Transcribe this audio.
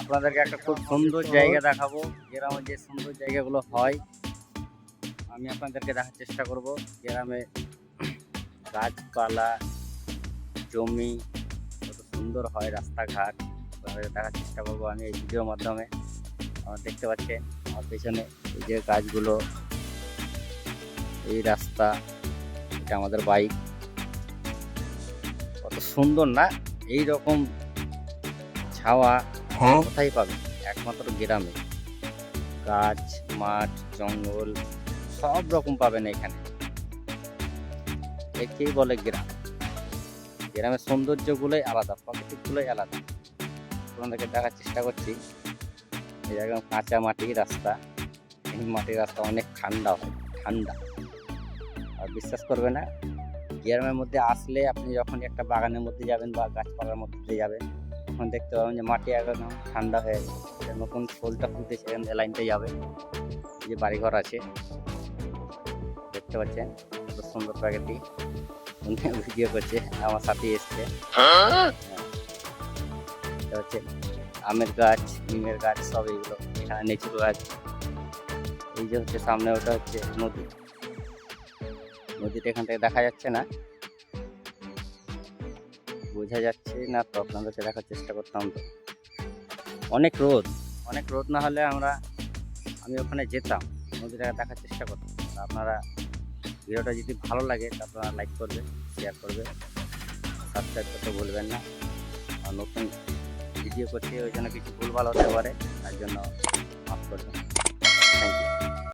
আপনাদেরকে একটা খুব সুন্দর জায়গা দেখাবো, গ্রামে যে সুন্দর জায়গাগুলো হয়। আমি আপনাদেরকে দেখার চেষ্টা করব। গ্রামে গাছপালা, জমি, কত সুন্দর হয় রাস্তাঘাট। দেখার চেষ্টা করব আমি এই ভিডিওর মাধ্যমে। আমার দেখতে পাচ্ছেন, আমার পেছনে এই যে গাছগুলো, এই রাস্তা, এটা আমাদের বাইক কত সুন্দর না? এই রকম ছাওয়া কোথায় পাবেন একমাত্র গ্রামে। গাছ মাঠ জঙ্গল সব রকম পাবেন এখানে। একেই বলে গ্রাম। গ্রামের সৌন্দর্যগুলোই আলাদা প্রাকৃতিকগুলোই আলাদা। আপনাদেরকে দেখার চেষ্টা করছি। এই একদম কাঁচা মাটির রাস্তা। এই মাটির রাস্তা অনেক ঠান্ডা হয় ঠান্ডা। আর বিশ্বাস করবে না গ্রামের মধ্যে আসলে আপনি যখন একটা বাগানের মধ্যে যাবেন বা গাছপালার মধ্যে যাবেন তখন দেখতে পাবেন যে মাটি একদম ঠান্ডা হয়ে গেছে। নতুন ফুলটা ফুলতে সেখান থেকে লাইনটা যাবে। যে বাড়িঘর আছে। দেখতে পাচ্ছেন, কত সুন্দর প্রাকৃতি। ভিডিও করছে, আমার সাথে এসছে। হচ্ছে আমের গাছ, নিমের গাছ, সব এইগুলো। এখানে নেচুর গাছ। এই যে হচ্ছে সামনে ওটা হচ্ছে নদী। নদীটা এখান থেকে দেখা যাচ্ছে না। বোঝা যাচ্ছে না তো আপনাদেরকে দেখার চেষ্টা করতাম তো। অনেক রোদ অনেক রোদ না হলে আমরা, আমি ওখানে যেতাম নদীটা দেখার চেষ্টা করতাম। আপনারা ভিডিওটা যদি ভালো লাগে, তা আপনারা লাইক করবেন শেয়ার করবেন সাবস্ক্রাইব করতে ভুলবেন না। আর নতুন ভিডিও করছি ওই জন্য কিছু ভুলভাল হতে পারে, তার জন্য মাফ করবেন।